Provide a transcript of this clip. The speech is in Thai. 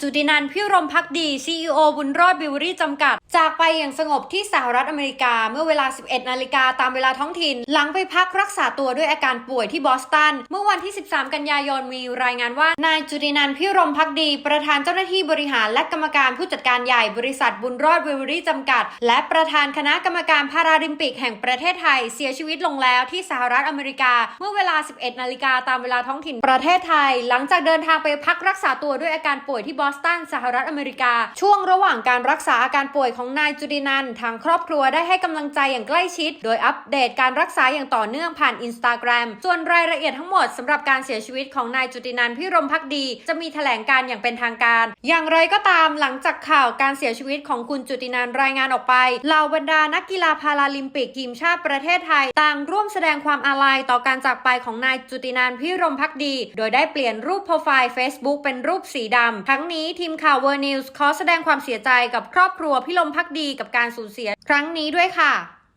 จุตินันพิรมพักดี CEO บุญรอดบิวรี่จำกัด จากไปอย่างสงบที่สหรัฐอเมริกาเมื่อเวลา 11 นาฬิกาตามเวลาท้องถิ่น หลังไปพักรักษาตัวด้วยอาการป่วยที่บอสตัน เมื่อวันที่ 13 กันยายนมีรายงานว่านายจุตินันพิรมพักดี ประธานเจ้าหน้าที่บริหารและกรรมการผู้จัดการใหญ่บริษัทบุญรอดบิวรี่จำกัด และประธานคณะกรรมการพาราลิมปิกแห่งประเทศไทย เสียชีวิตลงแล้วที่สหรัฐอเมริกา เมื่อเวลา 11 นาฬิกาตามเวลาท้องถิ่นประเทศไทย หลังจากเดินทางไปพักรักษาตัวด้วยอาการป่วยที่บอสตันสหรัฐอเมริกา ช่วงระหว่างการรักษาอาการป่วยของนายจุดินันทางครอบครัวได้ให้กำลังใจอย่างใกล้ชิด โดยอัปเดตการรักษาอย่างต่อเนื่องผ่านอินสตาแกรมส่วนรายละเอียดทั้งหมดสำหรับการเสียชีวิตของนายจุตินันพิรมพักดี จะมีแถลงการอย่างเป็นทางการ อย่างไรก็ตามหลังจากข่าวการเสียชีวิตของคุณจุตินันรายงานออกไปเหล่าบรรดานักกีฬาพาราลิมปิกทีมชาติประเทศไทย ต่างร่วมแสดงความอาลัยต่อการจากไปของนายจุตินันพิรมพักดี โดยได้เปลี่ยนรูปโปรไฟล์ Facebook เป็นรูปสีดำทั้งนี้ทีมข่าวเวอร์นิวส์ขอแสดงความเสียใจกับครอบครัวพิลมพักดีกับการสูญเสียครั้งนี้ด้วยค่ะ